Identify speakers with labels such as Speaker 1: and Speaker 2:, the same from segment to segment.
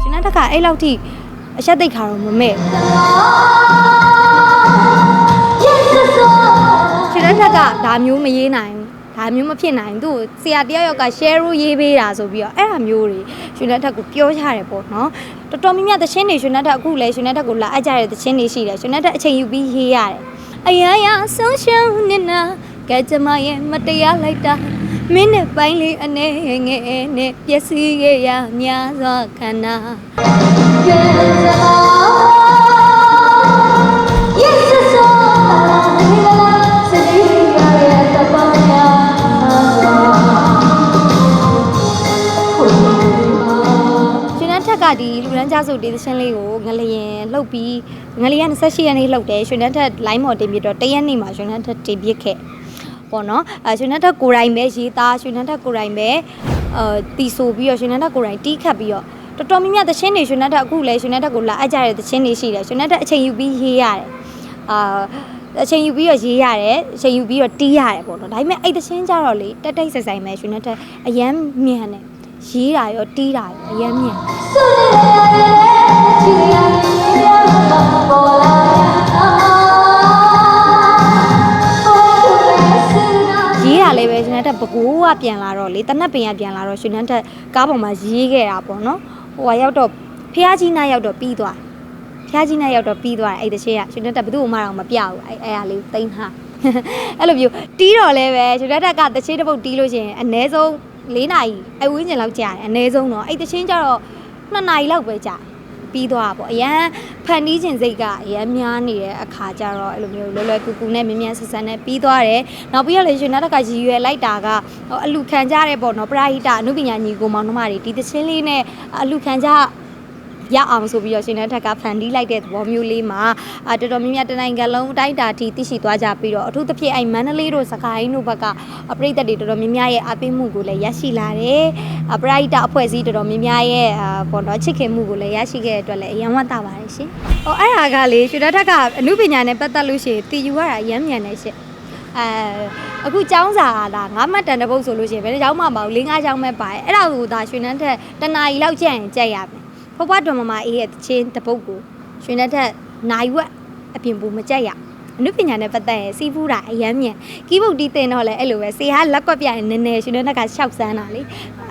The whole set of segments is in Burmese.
Speaker 1: ရှင်နဲ့တက်ကအဲ့လောက်ထိအချက်သိက်ခါတော့မမဲ့ရှင်နဲ့တက်ကဒါမျိုးမရေးနိုင်ဘူးဒါမျိုးမဖြစ်နိုင်ဘူးသူ့ကိုဆရာတယောက်ယောက်က share လို့ရေးပေးတာဆိုပြီးတော့အဲ့ဒါမျိုးတွေရှင်နဲ့တက်ကိုပြောကြရတယ်ပေါ့နော်တော်တော်များများသချင်းတွေရှင်နဲ့တက်အခုလည်းရှင်နဲ့တက်ကိုလာအပ်ကြတဲ့သချင်းတွေရှိတယ်ရှင်နဲ့တက်အချိန်ယူပြီးရေးရတယ်အရာရာဆုံးရှုံးနေနာကဲကြမရဲ့မတရားလိုက်တာ မင်းနဲ့ပိုင်းလေးအနေငယ်နဲ့ပျက်စီးခဲ့ရများစွာခန္ဓာရှင်နန်းထက်ကဒီလူရန်ကြစုဒေသရှင်လေးကိုငလျင်လှုပ်ပြီးငလျင်က28ရက်နေ့လှုပ်တယ်ရှင်နန်းထက် line မော်တင်ပြတော့တရက်နေ့မှာရှင်နန်းထက်တင်ပြခဲ့ ပေါ့နော်အဲရှင်နန်းထက်ကိုယ်တိုင်ပဲရေးသားရှင်နန်းထက်ကိုယ်တိုင်ပဲအာတီဆိုပြီးတော့ရှင်နန်းထက်ကိုယ်တိုင်တီးခတ်ပြီးတော့တော်တော်များများသချင်းတွေရှင်နန်းထက်အခုလည်းရှင်နန်းထက်ကိုလာအပ်ကြတဲ့သချင်းတွေရှိတယ်ရှင်နန်းထက်အချိန်ယူပြီးရေးရတယ်အာအချိန်ယူပြီးတော့ရေးရတယ်အချိန်ယူပြီးတော့တီးရတယ်ပေါ့နော်ဒါပေမဲ့အဲ့တချင်းကြတော့လေတက်တိတ်ဆိုင်ဆိုင်ပဲရှင်နန်းထက်အရန်မြန်တယ်ရေးတာရောတီးတာရောအရန်မြန် ပဲရှင်နတ်တက်ပကိုးကပြန်လာတော့လေတနတ်ပင်ကပြန်လာတော့ရှင်နတ်တက်ကားပေါ်မှာရေးခဲ့တာပေါ့နော်ဟိုကရောက်တော့ဖះကြီးနားရောက်တော့ပြီးသွားဖះကြီးနားရောက်တော့ပြီးသွားတယ်အဲ့တချေကရှင်နတ်တက်ဘယ်သူ့မှတော့မပြဘူးအဲ့အဲ့ဟာလေးတိန်းထားအဲ့လိုမျိုးတီးတော့လဲပဲရှင်နတ်တက်ကတချေတစ်ပုတ်တီးလို့ရှိရင်အ ਨੇ ဆုံး၄နာရီအဝင်းကျင်လောက်ကြာတယ်အ ਨੇ ဆုံးတော့အဲ့တချင်းကျတော့2နာရီလောက်ပဲကြာတယ် ပြီးသွားပေါ့အရန်ဖန်တီးခြင်းစိတ်ကအရန်များနေတဲ့အခါကျတော့အဲ့လိုမျိုးလွယ်လွယ်ကူကူနဲ့မြင်မြန်ဆန်ဆန်နဲ့ပြီးသွားတယ်နောက်ပြီးရလေရှင်နောက်တစ်ခါရည်ရွယ်လိုက်တာကအလူခံကြရဲပေါ့နော်ပရာဟိတအနုပညာညီကိုမောင်နှမတွေဒီသချင်းလေးနဲ့အလူခံကြ ရအောင်ဆိုပြီးတော့ရှင်နဲ့ထက်ကဖန်တီးလိုက်တဲ့သဘောမျိုးလေးမှာအာတော်တော်များများတနိုင်ငံလုံးအတိုင်းအတာထိသိရှိသွားကြပြီးတော့အထူးသဖြင့်အဲ့မန္တလေးတို့စကိုင်းတို့ဘက်ကအပရိသတ်တွေတော်တော်များများရဲ့အပိမှုကိုလည်းရရှိလာတယ်အပရိသတ်အဖွဲ့အစည်းတော်တော်များများရဲ့အာပေါ့နော်ချစ်ခင်မှုကိုလည်းရရှိခဲ့တဲ့အတွက်လည်းအယံဝတ်တာပါတယ်ရှင်။ဟောအဲ့ဟာကလေရှင်နဲ့ထက်ကအနုပညာနဲ့ပတ်သက်လို့ရှိရင်တည်ယူရတာအယံမြန်နေရှင်။အဲအခုចောင်းစာကဒါငါးမှတ်တန်တဲ့ပုတ်ဆိုလို့ရှိရင်ဘယ်တစ်ချောင်းမှမပါဘူး၄၅ချောင်းပဲပါတယ်အဲ့ဒါကိုဒါရွှေနှန်းထက်တနာရီလောက်ကြက်ရင်ကြက်ရမယ် ဖဖွားတော်မမအေးရဲ့တချင်းတစ်ပုတ်ကိုရွှေနှန်းထက်နိုင်ဝက်အပြင်ပူမကြက်ရအနုပညာနဲ့ပတ်သက်ရင်စီးပူးတာအယမ်းမြန်ကီးပုတ်တီးတင်တော့လဲအဲ့လိုပဲစေဟာလက်ကွက်ပြရင်နည်းနည်းရွှေနှန်းထက်ကရှောက်ဆန်းတာလေ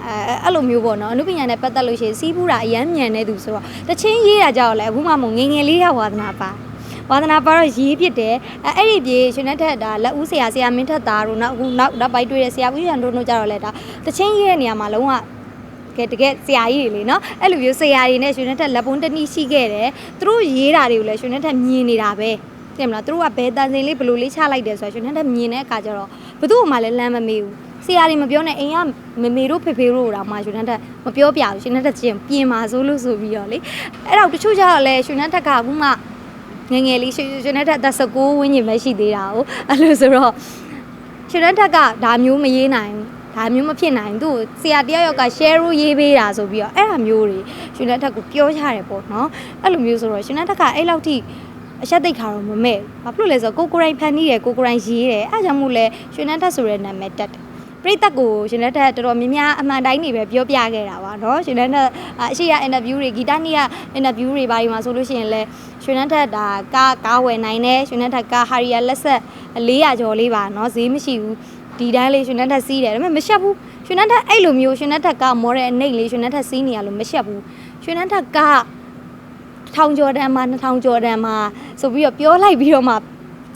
Speaker 1: အဲအဲ့လိုမျိုးပေါ့နော်အနုပညာနဲ့ပတ်သက်လို့ရှိရင်စီးပူးတာအယမ်းမြန်နေသူဆိုတော့တချင်းရေးတာကြောက်လဲအခုမှမငယ်ငယ်လေးရောက်ဝါသနာပါဝါသနာပါတော့ရေးပြစ်တယ်အဲအဲ့ဒီပြေရှင်နဲ့ထက်ဒါလက်ဦးဆရာဆရာမင်းထက်သားတို့နောက်အခုနောက်နောက်ပိုင်းတွေ့တဲ့ဆရာဦးရန်တို့တို့ကြတော့လဲဒါတချင်းရေးတဲ့နေရာမှာလုံးဝ ကဲတကယ်ဆရာကြီးတွေလေနော်အဲ့လိုမျိုးဆရာတွေနဲ့ရှင်နဲ့ထက်လက်ပွန်းတနည်းရှိခဲ့တယ်သူတို့ရေးတာတွေကိုလည်းရှင်နဲ့ထက်မြင်နေတာပဲသိမလားသူတို့ကဘယ်တန်စင်လေးဘယ်လိုလေးချလိုက်တယ်ဆိုတော့ရှင်နဲ့ထက်မြင်တဲ့အခါကျတော့ဘသူ့မှလည်းလမ်းမမေးဘူးဆရာတွေမပြောနဲ့အိမ်ကမမေတို့ဖေဖေတို့တော့မှရှင်နဲ့ထက်မပြောပြဘူးရှင်နဲ့ထက်ချင်းပြင်ပါဆိုလို့ဆိုပြီးတော့လေအဲ့တော့တချို့ကျတော့လဲရှင်နဲ့ထက်ကအခုမှငယ်ငယ်လေးရွှေရွှေနဲ့ထက်အသက်19ဝန်းကျင်ပဲရှိသေးတာ哦အဲ့လိုဆိုတော့ရွှေနဲ့ထက်ကဒါမျိုးမရေးနိုင်ဘူး ဒါမျိုးမဖြစ်နိုင်ဘူးသူ့ကိုဆရာတယောက်ယောက်က share လို့ရေးပေးတာဆိုပြီးတော့အဲ့ဒါမျိုးတွေရွှေနဲ့ထက်ကိုပြောကြရတယ်ပေါ့နော်အဲ့လိုမျိုးဆိုတော့ရွှေနဲ့ထက်ကအဲ့လောက်ထိအချက်သိက်ခါတော့မမဲ့ဘူးဘာဖြစ်လို့လဲဆိုတော့ကိုကိုရိုင်းဖန်နေတယ်ကိုကိုရိုင်းရေးတယ်အဲ့ကြောင့်မို့လဲရွှေနဲ့ထက်ဆိုတဲ့နာမည်တက်တယ်ပရိသတ်ကိုရှင်လက်ထက်တော်တော်များများအမှန်တိုင်းနေပဲပြောပြခဲ့တာပါเนาะရှင်လက်ထက်အရှိရအင်တာဗျူးတွေဂီတနီးကအင်တာဗျူးတွေဘာတွေမှာဆိုလို့ရှိရင်လဲရှင်လက်ထက်ဒါကားကားဝယ်နိုင်တယ်ရှင်လက်ထက်ကားဟာရီယာလက်ဆက်400ကျော်လေးပါเนาะဈေးမရှိဘူး ဒီတိုင်းလေးရှင်လက်ထက်စီးတယ်ဒါပေမဲ့မရှက်ဘူးရှင်လက်ထက်အဲ့လိုမျိုးရှင်လက်ထက်ကမောတဲ့အနှိတ်လေးရှင်လက်ထက်စီးနေရလို့မရှက်ဘူးရှင်လက်ထက်ကထောင်ကျော်တန်းမှာ2000ကျော်တန်းမှာဆိုပြီးတော့ပြောလိုက်ပြီးတော့မှ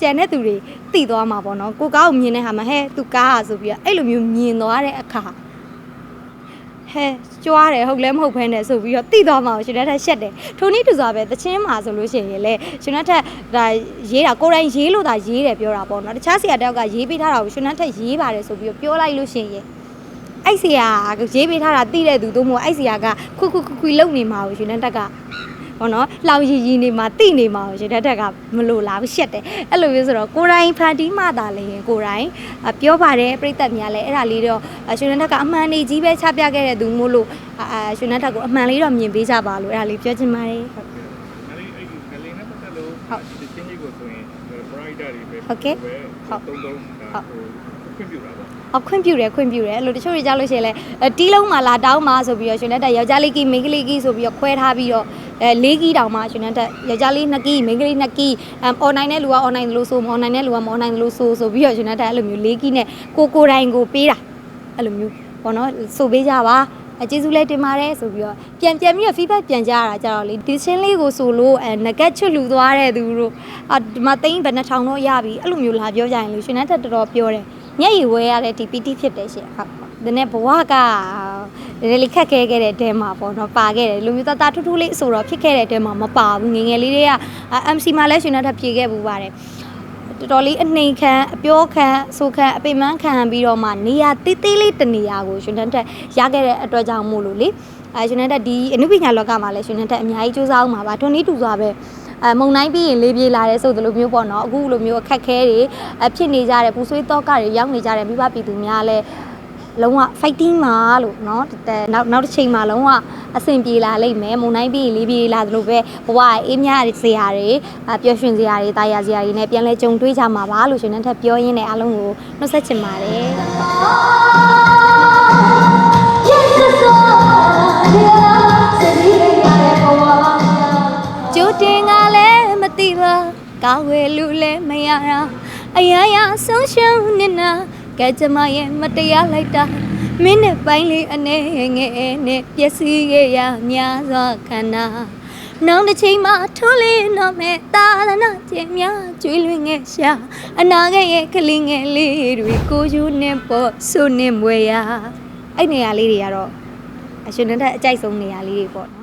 Speaker 1: ကြံတဲ့သူတွေတည်သွားမှာပေါ့နော်ကိုကားကိုမြင်တဲ့ဟာမှာဟဲ့သူကားอ่ะဆိုပြီးတော့အဲ့လိုမျိုးမြင်သွားတဲ့အခါ ဟဲကြွားတယ်ဟုတ်လဲမဟုတ်ဖဲနဲ့ဆိုပြီးတော့တိသွားမှာရှင်လက်ထက်ရှက်တယ်ထိုနည်းတူစွာပဲတချင်းမှာဆိုလို့ရှိရင်လေရှင်လက်ထက်ဒါရေးတာကိုယ်တိုင်ရေးလို့သာရေးတယ်ပြောတာပေါ့နော်တခြားဆရာတယောက်ကရေးပေးထားတာကိုရှင်လက်ထက်ရေးပါတယ်ဆိုပြီးတော့ပြောလိုက်လို့ရှိရင်အဲ့ဆရာကရေးပေးထားတာတိတဲ့သူတို့မို့အဲ့ဆရာကခုခုခုခုလုံနေမှာကိုရှင်လက်ထက်က ဟောနော်လောင်ရီရီနေမှာတိနေမှာကိုရှင်လက်ထက်ကမလို့လားရှက်တယ်အဲ့လိုမျိုးဆိုတော့ကိုယ်တိုင်ဖန်တီးမှသာလေရင်ကိုယ်တိုင်အပြောပါတယ်ပြိတ္တများလည်းအဲ့ဒါလေးတော့အရှင်လက်ထက်ကအမှန်နေကြီးပဲချပြခဲ့တဲ့သူမို့လို့အာအာရှင်လက်ထက်ကိုအမှန်လေးတော့မြင်ပေးကြပါလို့အဲ့ဒါလေးပြောချင်ပါတယ်
Speaker 2: အဲ့ဒီအဲ့ဒီငလင်းနဲ့ပတ်သက်လို့
Speaker 1: ဟုတ်
Speaker 2: ဒီချင်းကြီးကိုဆိုရင်ပရိုက်တာတွေပဲ
Speaker 1: ဟုတ် ကဲ့
Speaker 2: ပဲ
Speaker 1: ဟုတ်
Speaker 2: တုံးတုံး
Speaker 1: ဟုတ်
Speaker 2: ဟိုခွင့်ပြုတာပေါ့
Speaker 1: အခွင့်ပြုတယ်ခွင့်ပြုတယ်အဲ့လိုတချို့တွေကြားလို့ရှိရင်လဲအဲတီးလုံးမှာလာတောင်းမှာဆိုပြီးတော့ရှင်နဲ့တက်ယောက်ျားလေးကီမိန်းကလေးကီဆိုပြီးတော့ခွဲထားပြီးတော့အဲလေးကီတောင်မှရှင်နဲ့တက်ယောက်ျားလေးနှစ်ကီမိန်းကလေးနှစ်ကီအမ်အွန်လိုင်းနဲ့လူကအွန်လိုင်းလို့ဆိုမအွန်လိုင်းနဲ့လူကမအွန်လိုင်းလို့ဆိုဆိုပြီးတော့ရှင်နဲ့တက်အဲ့လိုမျိုးလေးကီနဲ့ကိုကိုတိုင်ကိုပေးတာအဲ့လိုမျိုးပေါ့နော်ဆိုပေးကြပါ အကျေးဇူးလည်းတင်ပါတယ်ဆိုပြီးတော့ပြန်ပြန်ပြီးတော့ feedback ပြန်ကြရတာကြတော့လေဒီချင်းလေးကိုဆိုလို့အဲငကက်ချွတ်လူသွားတဲ့သူတို့အာဒီမှာသိန်းဘယ်နှထောင်တော့ရပြီအဲ့လိုမျိုးလာပြောကြရင်လေရှင်နဲ့တက်တော်တော်ပြောတယ်ညက်ရီဝဲရတဲ့ဒီ PT ဖြစ်တယ်ရှင်ဟုတ်ဒီနေ့ဘဝကဒီလေးခက်ခဲခဲ့တဲ့တဲမှာပေါ့နော်ပါခဲ့တယ်လူမျိုးသားသားထူးထူးလေးဆိုတော့ဖြစ်ခဲ့တဲ့တဲမှာမပါဘူးငယ်ငယ်လေးတွေက MC မှာလည်းရှင်နဲ့တက်ဖြေခဲ့ပူပါတယ် တော်တော်လေးအနှိမ်ခံအပြောခံအဆိုခံအပိမန်းခံပြီးတော့မှနေရာတိတိလေးတနေရာကိုရှင်နဲ့တက်ရခဲ့တဲ့အတွက်ကြောင့်မို့လို့လေအဲရှင်နဲ့တက်ဒီအနုပညာလောကမှာလည်းရှင်နဲ့တက်အများကြီးစူးစမ်းအောင်ပါပါထွန်းနီးတူစွာပဲအဲမုံတိုင်းပြီးရင်လေးပြေးလာတဲ့ဆိုသလိုမျိုးပေါ့နော်အခုလိုမျိုးအခက်ခဲတွေအဖြစ်နေကြတဲ့ပူဆွေးတော့ကတွေရောက်နေကြတဲ့မိဘပြည်သူများလည်း လုံးဝ fighting မှာလို့เนาะနောက်နောက်တစ်ချိန်မှာလုံးဝအဆင်ပြေလာလိမ့်မယ်မုံတိုင်းပြီးရင်လေးပြေးလာသလိုပဲဘဝအေးမြစရာတွေအပျော်ရွှင်စရာတွေတာယာစရာတွေနဲ့ပြန်လဲကြုံတွေ့ကြမှာပါလို့ရှင်နဲ့ထပ်ပြောရင်းနဲ့အားလုံးကိုနှုတ်ဆက်ချင်ပါတယ် ကျိုးတင်ကလည်းမသိပါကာဝယ်လူလည်းမရတာအရာရာဆုံးရှုံးနေတာ း ကဲကြမရဲ့မတရားလိုက်တာမင်းနဲ့ပိုင်းလေးအနေငယ်နဲ့ပျက်စီးခဲ့ရများစွာခန္ဓာနောက်တစ်ချိန်မှာထိုးလေးတော့မဲ့တာလနာကျင်များကျွေးလွင်ငယ်ရှာအနာငယ်ရဲ့ကလေးငယ်လေးတွေကိုယူနေပေါ်ဆုနေမွေရအဲ့နေရာလေးတွေကတော့အရှင်နဲ့တဲ့အကြိုက်ဆုံးနေရာလေးတွေပေါ့နော်